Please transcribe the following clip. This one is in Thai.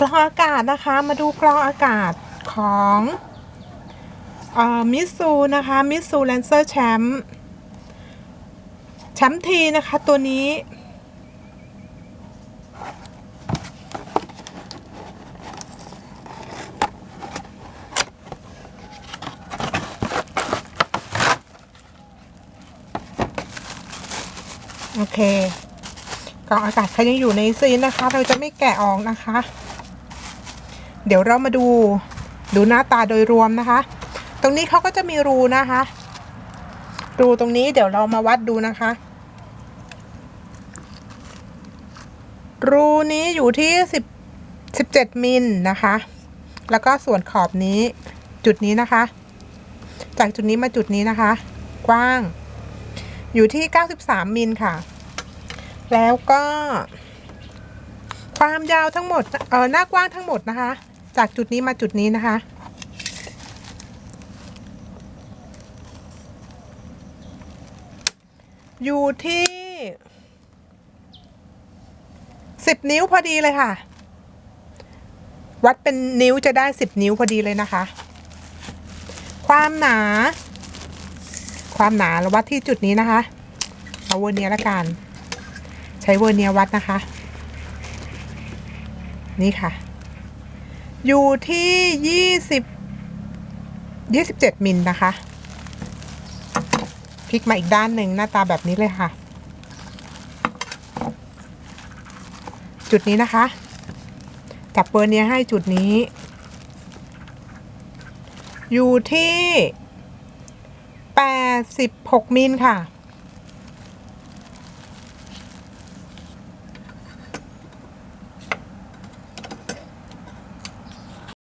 กรองอากาศนะคะ มาดูกรองอากาศของมิสูนะคะมิสูแลนเซอร์แชมป์แชมป์ทีนะคะตัวนี้ โอเคกรองอากาศเขายังอยู่ในซีนนะคะ เราจะไม่แกะออกนะคะ เดี๋ยวเรามาดูดูหน้าตาโดยรวมนะคะ ตรงนี้เขาก็จะมีรูนะคะ รูตรงนี้เดี๋ยวเรามาวัดดูนะคะ รูนี้อยู่ที่สิบสิบเจ็ดมิลนะคะ แล้วก็ส่วนขอบนี้จุดนี้นะคะ จากจุดนี้มาจุดนี้นะคะ กว้าง อยู่ที่93มิลค่ะ แล้วก็ ความยาวทั้งหมด เออหน้ากว้างทั้งหมดนะคะ จากจุดนี้มาจุดนี้นะคะ อยู่ที่10นิ้วพอดีเลยค่ะ วัดเป็นนิ้วจะได้10นิ้วพอดีเลยนะคะ ความหนา ความหนาเราวัดที่จุดนี้นะคะเอาเวอร์เนียละกัน ใช้เวอร์เนียวัดนะคะ นี่ค่ะ อยู่ที่ยี่สิบยี่สิบเจ็ดมิลนะคะพลิกมาอีกด้านหนึ่งหน้าตาแบบนี้เลยค่ะ จุดนี้นะคะ จับเบอร์เนียให้จุดนี้ อยู่ที่ 86 มิลค่ะ